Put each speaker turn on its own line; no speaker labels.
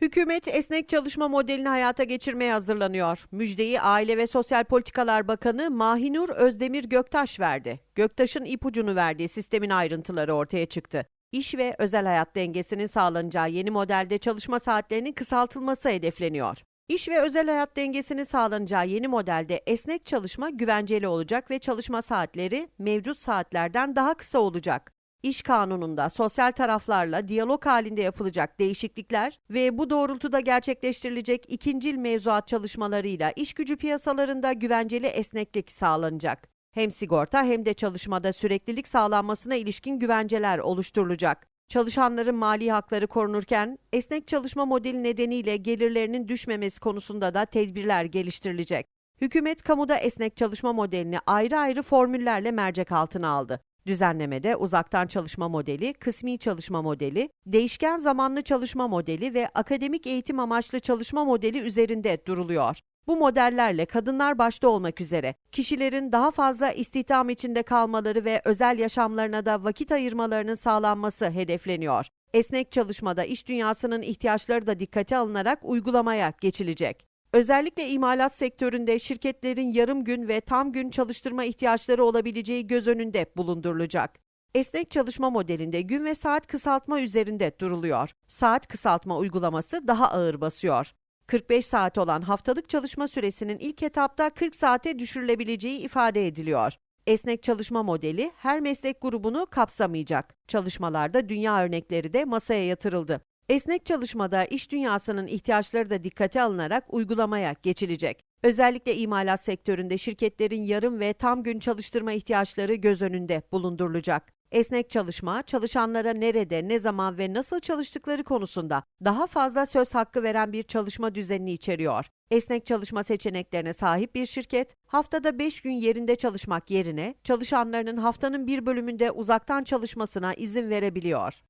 Hükümet esnek çalışma modelini hayata geçirmeye hazırlanıyor. Müjdeyi Aile ve Sosyal Politikalar Bakanı Mahinur Özdemir Göktaş verdi. Göktaş'ın ipucunu verdiği sistemin ayrıntıları ortaya çıktı. İş ve özel hayat dengesinin sağlanacağı yeni modelde çalışma saatlerinin kısaltılması hedefleniyor. İş ve özel hayat dengesinin sağlanacağı yeni modelde esnek çalışma güvenceli olacak ve çalışma saatleri mevcut saatlerden daha kısa olacak. İş kanununda sosyal taraflarla diyalog halinde yapılacak değişiklikler ve bu doğrultuda gerçekleştirilecek ikincil mevzuat çalışmalarıyla iş gücü piyasalarında güvenceli esneklik sağlanacak. Hem sigorta hem de çalışmada süreklilik sağlanmasına ilişkin güvenceler oluşturulacak. Çalışanların mali hakları korunurken esnek çalışma modeli nedeniyle gelirlerinin düşmemesi konusunda da tedbirler geliştirilecek. Hükümet kamuda esnek çalışma modelini ayrı ayrı formüllerle mercek altına aldı. Düzenlemede uzaktan çalışma modeli, kısmi çalışma modeli, değişken zamanlı çalışma modeli ve akademik eğitim amaçlı çalışma modeli üzerinde duruluyor. Bu modellerle kadınlar başta olmak üzere kişilerin daha fazla istihdam içinde kalmaları ve özel yaşamlarına da vakit ayırmalarının sağlanması hedefleniyor. Esnek çalışmada iş dünyasının ihtiyaçları da dikkate alınarak uygulamaya geçilecek. Özellikle imalat sektöründe şirketlerin yarım gün ve tam gün çalıştırma ihtiyaçları olabileceği göz önünde bulundurulacak. Esnek çalışma modelinde gün ve saat kısaltma üzerinde duruluyor. Saat kısaltma uygulaması daha ağır basıyor. 45 saat olan haftalık çalışma süresinin ilk etapta 40 saate düşürülebileceği ifade ediliyor. Esnek çalışma modeli her meslek grubunu kapsamayacak. Çalışmalarda dünya örnekleri de masaya yatırıldı. Esnek çalışmada iş dünyasının ihtiyaçları da dikkate alınarak uygulamaya geçilecek. Özellikle imalat sektöründe şirketlerin yarım ve tam gün çalıştırma ihtiyaçları göz önünde bulundurulacak. Esnek çalışma, çalışanlara nerede, ne zaman ve nasıl çalıştıkları konusunda daha fazla söz hakkı veren bir çalışma düzenini içeriyor. Esnek çalışma seçeneklerine sahip bir şirket, haftada 5 gün yerinde çalışmak yerine çalışanlarının haftanın bir bölümünde uzaktan çalışmasına izin verebiliyor.